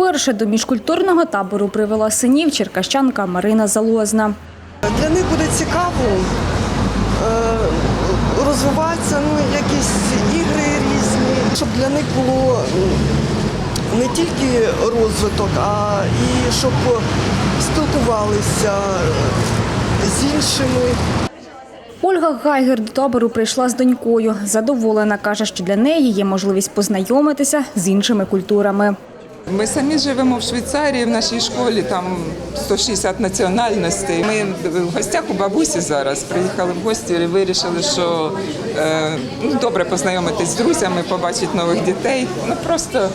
Вперше до міжкультурного табору привела синів черкащанка Марина Залозна. Для них буде цікаво е, розвиватися, ну, якісь ігри різні, щоб для них було не тільки розвиток, а і щоб спілкувалися з іншими. Ольга Гайгер до табору прийшла з донькою. Задоволена каже, що для неї є можливість познайомитися з іншими культурами. Ми самі живемо в Швейцарії, в нашій школі там 160 національностей. Ми в гостях у бабусі зараз приїхали в гості і вирішили, що е, ну, добре познайомитись з друзями, побачити нових дітей. Ну просто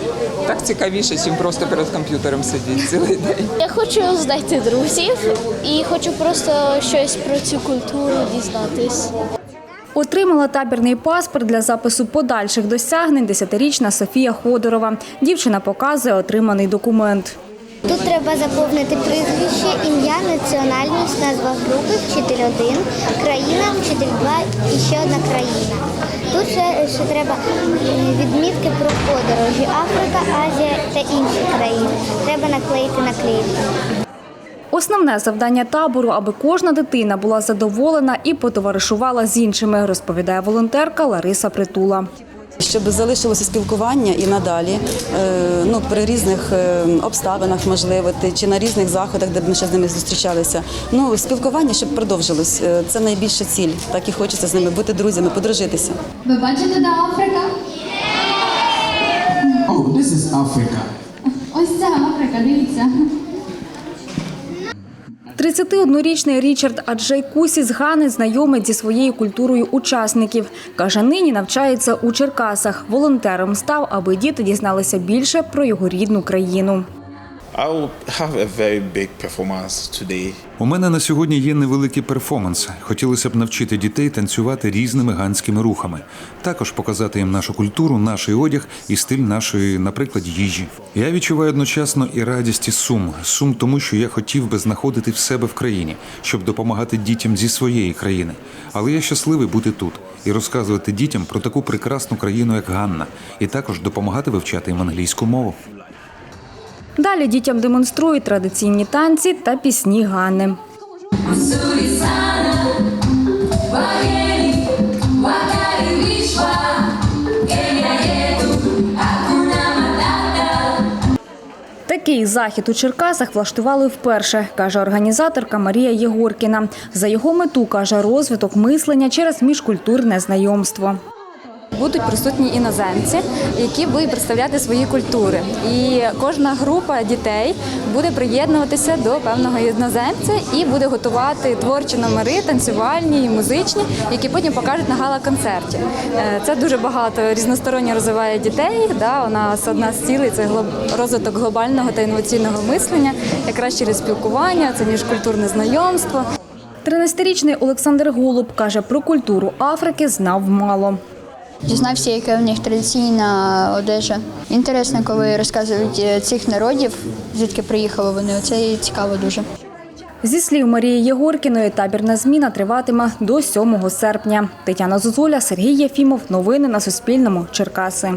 так цікавіше, ніж просто перед комп'ютером сидіти цілий день. Я хочу знайти друзів і хочу просто щось про цю культуру дізнатись. Отримала табірний паспорт для запису подальших досягнень десятирічна Софія Ходорова. Дівчина показує отриманий документ. Тут треба заповнити прізвище, ім'я, національність, назва групи, вчитель 1, країна, вчитель 2 і ще одна країна. Тут ще, ще треба відмітки про подорожі Африка, Азія та інші країни. Треба наклеїти наклейки. Основне завдання табору, аби кожна дитина була задоволена і потоваришувала з іншими, розповідає волонтерка Лариса Притула. Щоб залишилося спілкування і надалі, е, ну при різних е, обставинах, можливо, ти- чи на різних заходах, де б ми ще з ними зустрічалися. Ну спілкування, щоб продовжилось. Е, Це найбільша ціль. Так і хочеться з ними бути друзями, подружитися. Ви бачите, де Африка? Oh, this is Africa. Ось це Африка, дивіться. 31-річний Річард Аджайкусі з Гани знайомить зі своєю культурою учасників. Каже, нині навчається у Черкасах. Волонтером став, аби діти дізналися більше про його рідну країну. Have a. У мене на сьогодні є невеликий перформанс. Хотілося б навчити дітей танцювати різними ганськими рухами, також показати їм нашу культуру, наш одяг і стиль нашої, наприклад, їжі. Я відчуваю одночасно і радість, і сум. Сум тому, що я хотів би знаходити в себе в країні, щоб допомагати дітям зі своєї країни. Але я щасливий бути тут і розказувати дітям про таку прекрасну країну, як Ганна, і також допомагати вивчати їм англійську мову. Далі дітям демонструють традиційні танці та пісні Ганни. Такий захід у Черкасах влаштували вперше, каже організаторка Марія Єгоркіна. За його мету каже розвиток мислення через міжкультурне знайомство. Будуть присутні іноземці, які будуть представляти свої культури. І кожна група дітей буде приєднуватися до певного іноземця і буде готувати творчі номери, танцювальні і музичні, які потім покажуть на гала-концерті. Е, Це дуже багато різносторонньо розвиває дітей. Да, у нас одна з цілей це розвиток глобального та інноваційного мислення, якраз через спілкування, це міжкультурне знайомство. 13-річний Олександр Голуб каже, про культуру Африки знав мало. Дізнався, яка в них традиційна одежа. Інтересно, коли розказують е, цих народів, звідки приїхали вони. Це цікаво дуже. Зі слів Марії Єгоркіної, табірна зміна триватиме до 7 серпня. Тетяна Зозуля, Сергій Єфімов. Новини на Суспільному. Черкаси.